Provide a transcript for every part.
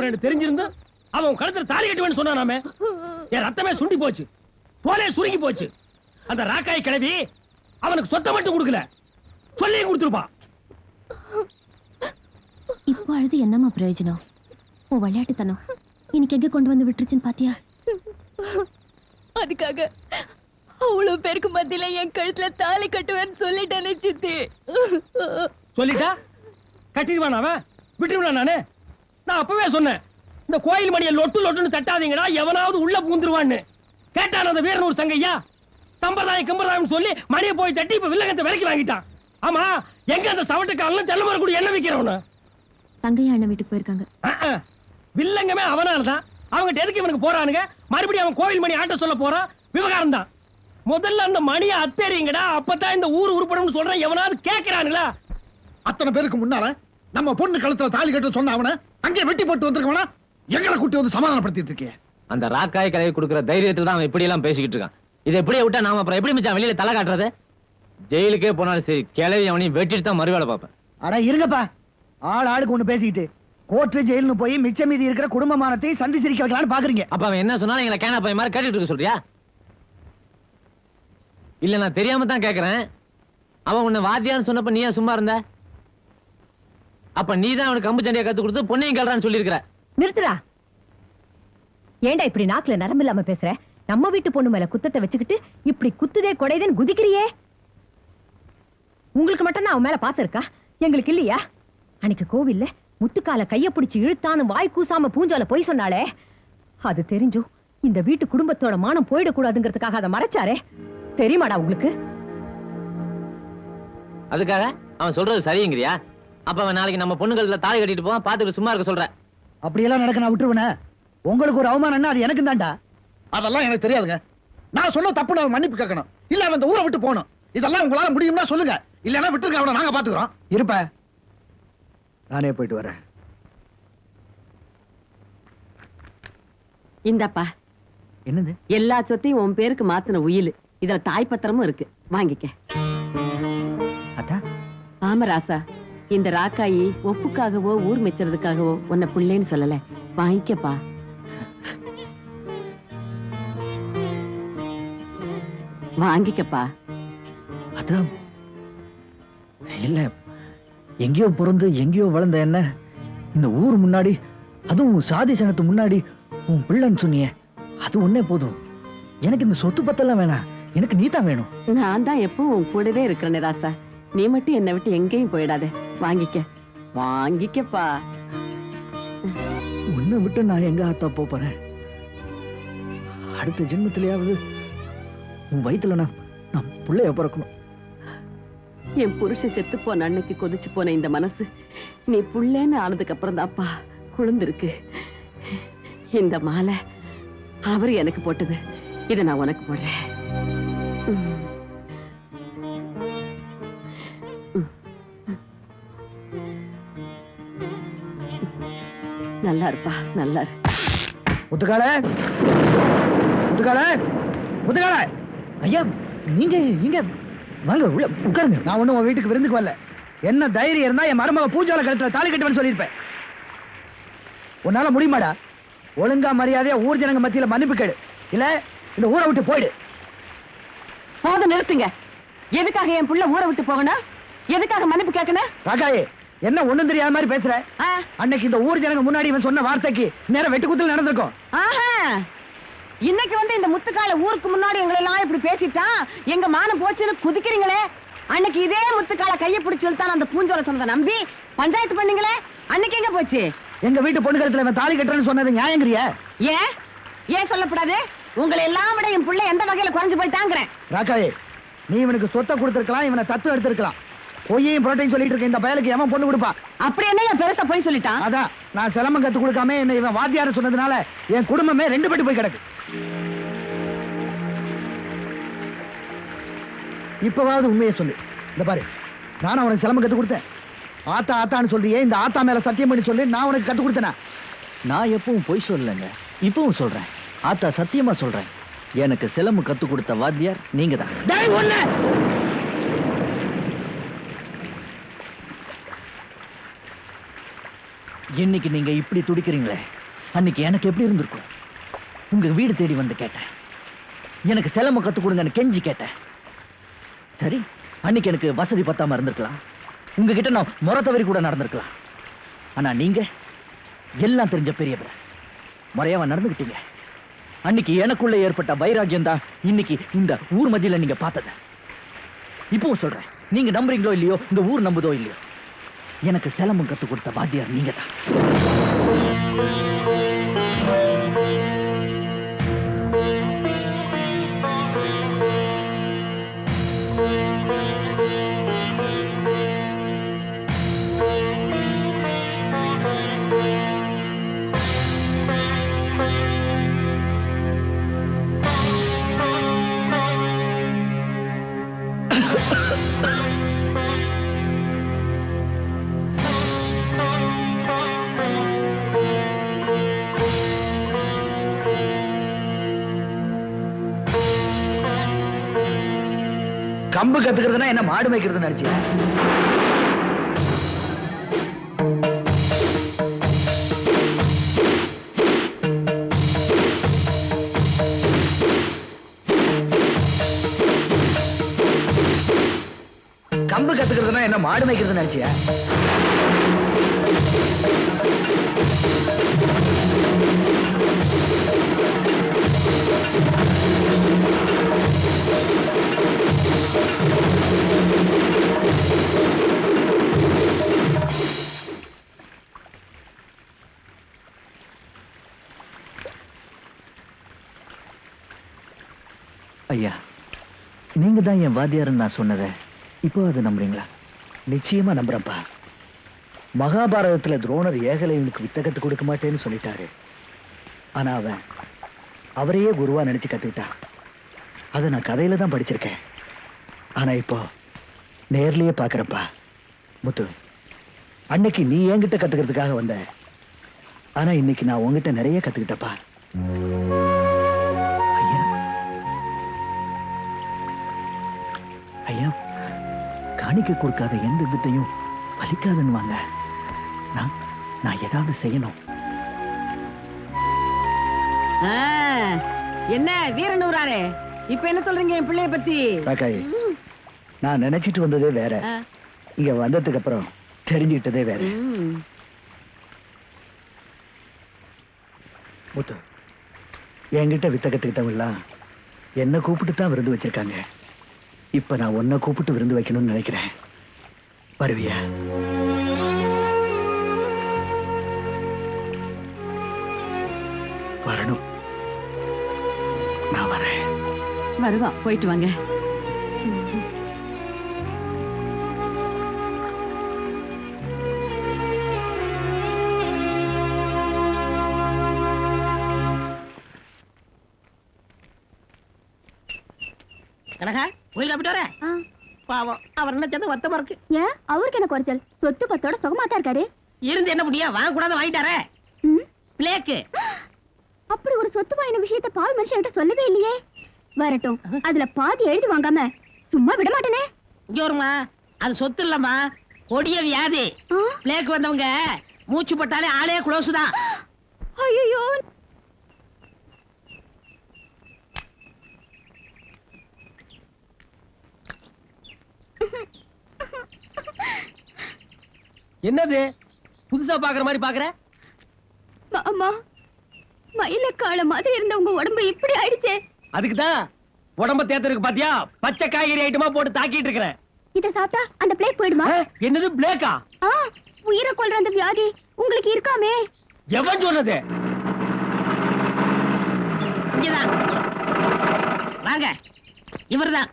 பரப்புறேன்னு தெரிஞ்சிருந்தா அவன் கழுத்துல தாலி கட்டுவேன்னு சொன்னானாமே. என் ரத்தமே சுண்டி போச்சு. தோலே சுருங்கி போச்சு. அந்த ராக்காய் கிளவி அவனுக்கு சொத்தை மட்டும் கொடுக்கல. சொல்லியும் கொடுத்துருப்பான் இப்போ அழுது என்னம்மா பிரயோஜனம்? உன் விளையாட்டுத்தனம் இன்னைக்கு எங்க கொண்டு வந்து விட்டுருச்சுன்னு பாத்தியா? அதுக்காக அவ்வளவு பேருக்கு மத்தியில என் கழுத்துல தாலி கட்டுவேன்னு சொல்லிட்டேன்னு சித்தி. சொல்லிட்டா? கட்டிடுவான் அவன்? விட்டுருவான் நானு? நான் அப்பவே சொன்னேன் இந்த கோயில் மணியை லொட்டு லொட்டுன்னு தட்டாதீங்கடா எவனாவது உள்ள பூந்துருவான்னு. கேட்டான் அந்த வீரனூர் சங்கையா? சம்பிரதாயம் கிம்பரதாயம் சொல்லி மணியை போய் தட்டி இப்ப வில்லங்கத்தை விலைக்கு வாங்கிட்டான். ஆமா எங்க அந்த சவட்டுக்காரன் தெல்லமர கூட என்ன விக்கிறவனு? தங்கையா அண்ணன் வீட்டுக்கு போயிருக்காங்க. வில்லங்கமே அவனால தான் அவங்க எதுக்கு இவனுக்கு போறானுங்க? மறுபடியும் அவன் கோவில் மணி ஆட்ட சொல்ல போறான்? விவகாரம் தான். முதல்ல அந்த மணியை அத்தறிங்கடா அப்பதான் இந்த ஊர் உருப்படும் சொல்றேன். எவனாவது கேக்குறானுங்களா? அத்தனை பேருக்கு முன்னால நம்ம பொண்ணு கழுத்துல தாலி கட்ட சொன்ன அவன அங்கே வெட்டி போட்டு வந்திருக்கவனா? எங்களை கூட்டி வந்து சமாதானப்படுத்திட்டு இருக்கே. அந்த ராக்காய் கலவை கொடுக்குற தைரியத்துல தான் அவன் இப்படி எல்லாம் பேசிக்கிட்டு இருக்கான். இதை எப்படியே விட்டா நாம அப்புறம் எப்படி மச்சான் வெளியில தலை காட்டுறது? ஜெயிலுக்கே போனாலும் சரி கிளவி அவனையும் வெட்டிட்டு தான் மறுவேலை பார்ப்பேன். அட இருங்கப்பா. ஆள் ஆளுக்கு ஒண்ணு பேசிக்கிட்டு கோர்ட்டு ஜெயில்னு போய் மிச்ச மீதி இருக்கிற குடும்பமானத்தை சந்தி சிரிக்க வைக்கலாம்னு பாக்குறீங்க. அப்ப அவன் என்ன சொன்னாலும் எங்களை கேனா பையன் மாதிரி கேட்டுட்டு இருக்க சொல்றியா? இல்ல நான் தெரியாம தான் கேக்குறேன். அவன் உன்னை வாத்தியான்னு சொன்னப்ப நீ ஏன் சும்மா இருந்த? அப்ப நீ தான் அவனுக்கு கம்பு சண்டையை கத்து கொடுத்து பொண்ணையும் கல்றான்னு சொல்லியிருக்கிற. நிறுத்துடா. ஏன்டா இப்படி நாக்குல நரம்பு இல்லாம பேசுற? நம்ம வீட்டு பொண்ணு மேல குத்தத்தை வச்சுக்கிட்டு இப்படி குத்துதே கொடைதேன்னு குதிக்கிறியே? உங்களுக்கு மட்டும் தான் அவன் மேல பாசம் இருக்கா? எங்களுக்கு இல்லையா? அன்னைக்கு கோவில்ல முத்துக்கால கைய பிடிச்சு இழுத்தான்னு வாய் கூசாம பூஞ்சால போய் சொன்னாலே அது தெரிஞ்சும் இந்த வீட்டு குடும்பத்தோட மானம் போயிடக்கூடாதுங்கிறதுக்காக அதை மறைச்சாரே. தெரியுமாடா உங்களுக்கு? அதுக்காக அவன் சொல்றது சரிங்கிறியா அப்ப அவன் நாளைக்கு நம்ம பொண்ணுகள்ல தாலி கட்டிட்டு போவான் பாத்துட்டு சும்மா இருக்க சொல்ற அப்படியெல்லாம் நடக்க நான் விட்டுருவேனே. உங்களுக்கு ஒரு அவமானம்னா அது எனக்கு தான்டா. அதெல்லாம் எனக்கு தெரியாதுங்க. நான் சொன்ன தப்பு அவன் மன்னிப்பு கேட்கணும். இல்ல அவன் இந்த ஊரை விட்டு போகணும். இதெல்லாம் உங்களால முடியும்னா சொல்லுங்க. இல்லன்னா விட்டுருங்க அவனை நாங்க பாத்துக்கிறோம். இருப்ப. நானே போயிட்டு வரேன். இந்தாப்பா. என்னது? எல்லா சொத்தையும் உன் பேருக்கு மாத்தின உயில். இதுல தாய் பத்திரமும் இருக்கு. வாங்கிக்க. அத்தா? ஆமா ராசா. இந்த ராக்காயி ஒப்புக்காகவோ ஊர் மெச்சுறதுக்காகவோ உன்னை புள்ளேன்னு சொல்லல. வாங்கிக்கப்பா. வாங்கிக்கப்பா. அதான். இல்ல எங்கேயோ பிறந்து எங்கேயோ வளர்ந்த என்ன இந்த ஊர் முன்னாடி அதுவும் சாதி சங்கத்து முன்னாடி உன் பிள்ளைன்னு சொன்னியே அது ஒண்ணே போதும். எனக்கு இந்த சொத்து பத்தெல்லாம் வேணாம். எனக்கு நீ தான் வேணும். நான் தான் எப்பவும் உன் கூடவே இருக்கிறேனே ராசா. நீ மட்டும் என்னை விட்டு எங்கேயும் போயிடாத. வாங்கிக்க. வாங்கிக்கப்பா. உன்னை விட்டு நான் எங்க ஆத்தா போறேன்? அடுத்த ஜென்மத்திலேயாவது உன் வயித்துல நான் நான் பிள்ளைய பிறக்கணும். என் புருஷன் செத்து போன அன்னைக்கு கொதிச்சு போன இந்த மனசு நீ புள்ளேன்னு ஆனதுக்கு அப்புறம் தான்ப்பா குளிர்ந்திருக்கு. இந்த மாலை அவர் எனக்கு போட்டது. இதை நான் உனக்கு போடுறேன். நல்லா இருப்பா நல்லா இரு முத்துக்கால முத்துக்கால முத்துக்கால ஐயா நீங்க இங்க வாங்க உள்ள உட்காருங்க. நான் ஒண்ணும் உன் வீட்டுக்கு விருந்துக்கு வரல. என்ன தைரியம் இருந்தா என் மருமக பூஜால கழுத்துல தாலி கட்டுவேன்னு சொல்லியிருப்பேன். உன்னால முடியுமாடா? ஒழுங்கா மரியாதையா ஊர் ஜனங்க மத்தியில மன்னிப்பு கேடு இல்ல இந்த ஊரை விட்டு போயிடு. போதும் நிறுத்துங்க. எதுக்காக என் புள்ள ஊரை விட்டு போகணும்? எதுக்காக மன்னிப்பு கேட்கணும்? ராகாயே என்ன ஒண்ணும் தெரியாத மாதிரி பேசுற? அன்னைக்கு இந்த ஊர் ஜனங்க முன்னாடி இவன் சொன்ன வார்த்தைக்கு நேரம் வெட்டு குத்துல நடந்திருக்கும் இன்னைக்கு வந்து இந்த முத்துக்கால ஊருக்கு முன்னாடி எங்களை எல்லாம் இப்படி பேசிட்டான் எங்க மானம் போச்சுன்னு குதிக்கிறீங்களே? அன்னைக்கு இதே முத்துக்கால கைய பிடிச்சு இழுத்தான் அந்த பூஞ்சோல சொன்னதை நம்பி பஞ்சாயத்து பண்ணீங்களே? அன்னைக்கு எங்க போச்சு? எங்க வீட்டு பொண்ணு கழுத்துல இவன் தாலி கட்டுறேன்னு சொன்னது நியாயங்கிறிய? ஏன்? ஏன் சொல்லப்படாது? உங்களை எல்லாம் விட என் புள்ள எந்த வகையில குறைஞ்சு போயிட்டாங்கிறேன். ராக்காயே நீ இவனுக்கு சொத்தை கொடுத்திருக்கலாம் இவனை தத்து எடுத்திருக்கலாம். பொய்யையும் புரோட்டையும் சொல்லிட்டு இருக்க இந்த பயலுக்கு எவன் பொண்ணு கொடுப்பா? அப்படி என்ன என் பெருசா போய் சொல்லிட்டான்? அதான் நான் சிலம்பம் கத்து கொடுக்காம என்ன இவன் வாத்தியார் சொன்னதுனால என் குடும்பமே ரெண்டு பேட்டு போய் கிடக்கு. இப்பவாவது உண்மையை சொல்லு. இந்த பாரு நானும் உனக்கு சிலம்பம் கத்து கொடுத்தேன். ஆத்தா ஆத்தான்னு சொல்றியே இந்த ஆத்தா மேல சத்தியம் பண்ணி சொல்லி நான் உனக்கு கத்து கொடுத்தேனா? நான் எப்பவும் பொய் சொல்லலைங்க இப்பவும் சொல்றேன். ஆத்தா சத்தியமா சொல்றேன். எனக்கு சிலம்பு கத்து கொடுத்த வாத்தியார் நீங்க தான் இன்னைக்கு நீங்க இப்படி துடிக்கிறீங்களே? அன்னைக்கு எனக்கு எப்படி இருந்திருக்கும்? உங்க வீடு தேடி வந்து கேட்டேன். எனக்கு செலம கத்து கொடுங்கன்னு கெஞ்சி கேட்டேன். சரி அன்னைக்கு எனக்கு வசதி பத்தாம இருந்திருக்கலாம். உங்ககிட்ட நான் முறை தவறி கூட நடந்திருக்கலாம். ஆனா நீங்க எல்லாம் தெரிஞ்ச பெரியவர். முறையாவ நடந்துக்கிட்டீங்க அன்னைக்கு எனக்குள்ள ஏற்பட்ட வைராகியம் தான் இன்னைக்கு இந்த ஊர் மத்தியில நீங்க பார்த்தது. இப்பவும் சொல்றேன் நீங்க நம்புறீங்களோ இல்லையோ இந்த ஊர் நம்புதோ இல்லையோ எனக்கு சிலம்பம் கற்றுக் கொடுத்த வாத்தியார் நீங்க தான் கம்பு கத்துக்கிறதுனா என்ன மாடு மேய்க்கிறதுன்னு நினைச்சீங்க கம்பு கத்துக்கிறதுனா என்ன மாடு மேய்க்கிறதுன்னு நினைச்சியா? ஐயா நீங்க தான் என் வாத்தியாருன்னு நான் சொன்னதை இப்போ அதை நம்புறீங்களா? நிச்சயமா நம்புறப்பா மகாபாரதத்துல துரோணர் ஏகலைவனுக்கு வித்தகத்து கொடுக்க மாட்டேன்னு சொல்லிட்டாரு. ஆனா அவன் அவரையே குருவா நினைச்சு கத்துக்கிட்டான் அதை நான் கதையில தான் படிச்சிருக்கேன். ஆனா இப்போ நேர்லயே பாக்குறப்பா முத்து அன்னைக்கு நீ என்கிட்ட கத்துக்கிறதுக்காக வந்த. ஆனா இன்னைக்கு நான் உங்ககிட்ட நிறைய கத்துக்கிட்டப்பா ஐயா காணிக்கை கொடுக்காத எந்த வித்தையும் பலிக்காதுன்னுவாங்க. நான் நான் ஏதாவது செய்யணும். என்ன வீரனூராரே இப்ப என்ன சொல்றீங்க என் பிள்ளைய பத்தி? காக்காய் நான் நினைச்சிட்டு வந்ததே வேற. இங்க வந்ததுக்கு அப்புறம் தெரிஞ்சுக்கிட்டதே வேற. முத்து என்கிட்ட வித்த கத்துக்கிட்டவங்களாம் என்ன கூப்பிட்டு தான் விருந்து வச்சிருக்காங்க. இப்ப நான் உன்னை கூப்பிட்டு விருந்து வைக்கணும்னு நினைக்கிறேன். வருவியா? வரணும். நான் வரேன். வருவா போயிட்டு வாங்க. ஆ, பாவம் அவர் சேர்ந்து வருத்தமா இருக்கு? ஏன்? அவருக்கு என்ன குறைச்சல்? சொத்து பத்தோட சுகமா தான் இருக்காரு. இருந்து என்ன முடியும் வாங்க கூடாது வாங்கிட்டாரே பிளேக்கு. அப்படி ஒரு சொத்து வாங்கின விஷயத்த பால் மனுஷன் சொல்லவே இல்லையே. வரட்டும் அதுல பாதி எழுதி வாங்காம சும்மா விட மாட்டேனே. இங்க வருமா? அது சொத்து இல்லம்மா. கொடிய வியாதி. ஆ, பிளேக்கு வந்தவங்க மூச்சு பட்டாலே ஆளே குளோஸ் தான் ஐயையோ என்னது? புதுசா பாக்குற மாதிரி பாக்குற மாமா மயில கால மாதிரி இருந்த உங்க உடம்பு இப்படி ஆயிடுச்சே. அதுக்கு தான் உடம்ப தேர்ந்தெடுக்க பாத்தியா? பச்சை காய்கறி ஐட்டமா போட்டு தாக்கிட்டு இருக்கிறேன் இத சாப்பிட்டா அந்த பிளேக் போயிடுமா? என்னது பிளேக்கா ஆ? உயிரை கொல்ற அந்த வியாதி உங்களுக்கு இருக்காமே. எவன் சொன்னது? இங்கதான் வாங்க. இவர்தான்.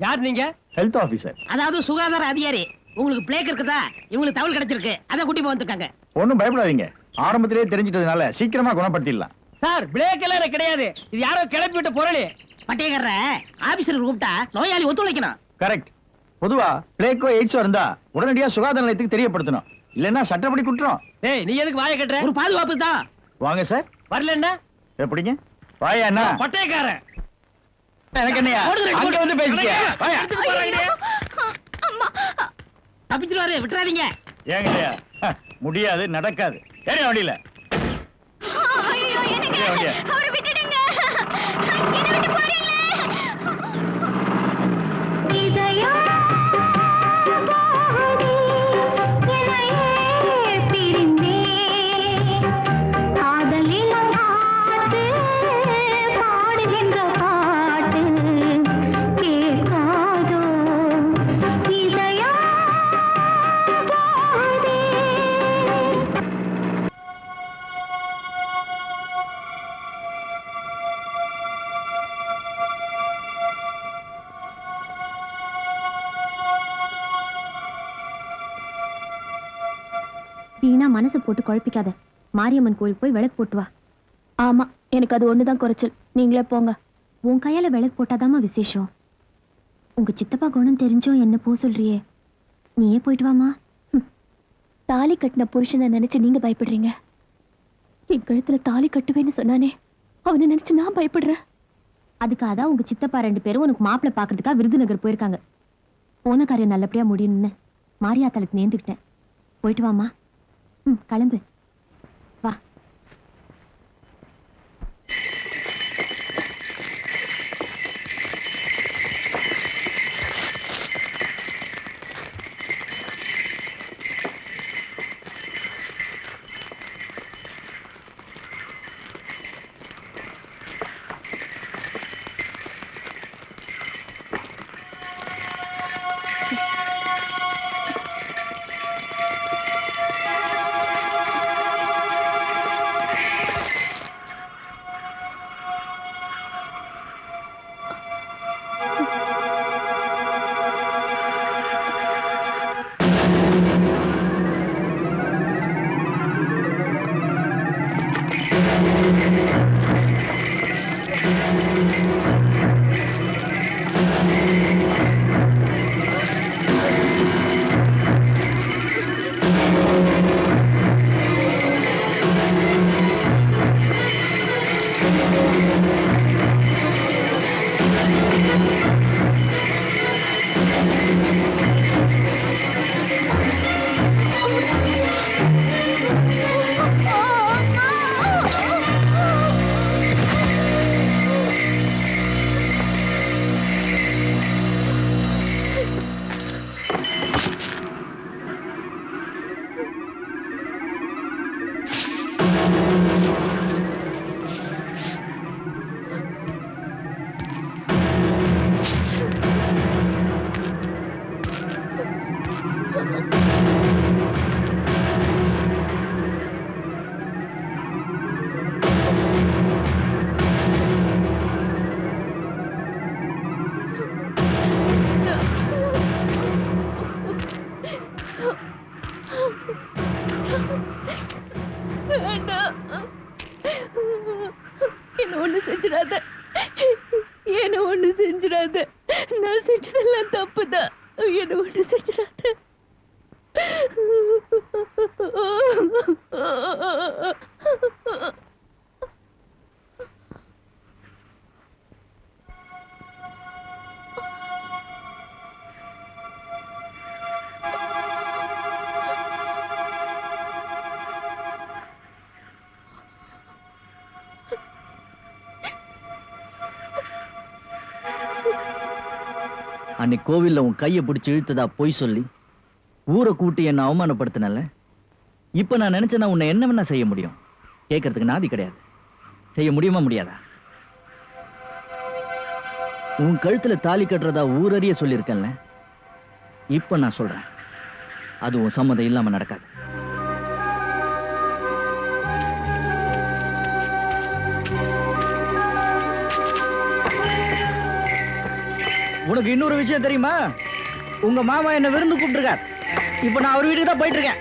யார் நீங்க? ஹெல்த் ஆபீசர் அதாவது சுகாதார அதிகாரி. உங்களுக்கு பிளேக் இருக்குதா? இவங்களுக்கு தகவல் கிடைச்சிருக்கு. அத கூட்டி போய் வந்திருக்காங்க ஒண்ணும் பயப்படாதீங்க. ஆரம்பத்திலேயே தெரிஞ்சிட்டதுனால சீக்கிரமா குணப்படுத்திடலாம். சார் பிளேக் எல்லாம் எனக்கு கிடையாது. இது யாரோ கிளப்பி விட்ட பொருள். பட்டியக்காரர ஆபீசர் கூப்பிட்டா நோயாளி ஒத்துழைக்கணும். கரெக்ட் பொதுவா பிளேக்கோ எய்ட்ஸோ இருந்தா உடனடியா சுகாதார நிலையத்துக்கு தெரியப்படுத்தணும். இல்லைன்னா சட்டப்படி குற்றம். ஏய் நீ எதுக்கு வாய கட்டுற? ஒரு பாதுகாப்பு தான். வாங்க சார். வரல என்ன எப்படிங்க? வாயா அண்ணா. பட்டயக்காரன். எனக்கு என்னையா? அங்க வந்து பேசிக்க தப்பிச்சிருவாரு விட்டுறாதீங்க. ஏங்கய்யா. முடியாது நடக்காது. ஏறி வண்டியில. ஐயோ எனக்கு ஏன் வண்டியா? அவரை விட்டுடுங்க. என்னை விட்டு போறீங்களே? இதயம் போட்டு குழப்பிக்காத. மாரியம்மன் கோயில் போய் விளக்கு போட்டு வா. ஆமா எனக்கு அது ஒண்ணுதான் குறைச்சல். நீங்களே போங்க. உன் கையால விளக்கு போட்டாதாமா விசேஷம். உங்க சித்தப்பா குணம் தெரிஞ்சோ என்ன போ சொல்றியே. நீயே போயிட்டு வாமா தாலி கட்டின புருஷனை நினைச்சு நீங்க பயப்படுறீங்க. என் கழுத்துல தாலி கட்டுவேன்னு சொன்னானே. அவனை நினைச்சு நான் பயப்படுறேன். அதுக்காக தான் உங்க சித்தப்பா ரெண்டு பேரும் உனக்கு மாப்பிள்ள பாக்குறதுக்காக விருதுநகர் போயிருக்காங்க. போன காரியம் நல்லபடியா முடியணும்னு. மாரியாத்தாளுக்கு நேர்ந்துக்கிட்டேன். போயிட்டு வாமா கிளம்பு. Thank you. என்ன ஒண்ணு செஞ்சிடாத. என்ன ஒண்ணு செஞ்சிடாத. நான் செஞ்சதெல்லாம் தப்புதான். என்ன ஒண்ணு செஞ்சிடாத. அன்னைக்கு கோவில்ல உன் கையை பிடிச்சி இழுத்ததா பொய் சொல்லி. ஊரை கூட்டி என்ன அவமானப்படுத்தினல இப்ப நான் நினைச்சேன்னா உன்னை என்ன வேணா செய்ய முடியும். கேட்கறதுக்கு நாதி கிடையாது. செய்ய முடியுமா முடியாதா? உன் கழுத்துல தாலி கட்டுறதா ஊரறிய சொல்லியிருக்கேன்ல? இப்ப நான் சொல்றேன். அது உன் சம்மதம் இல்லாம நடக்காது. உனக்கு இன்னொரு விஷயம் தெரியுமா? உங்க மாமா என்ன விருந்து கூப்பிட்டுருக்கார். இப்ப நான் அவர் வீட்டுக்கு தான் போயிட்டு இருக்கேன்.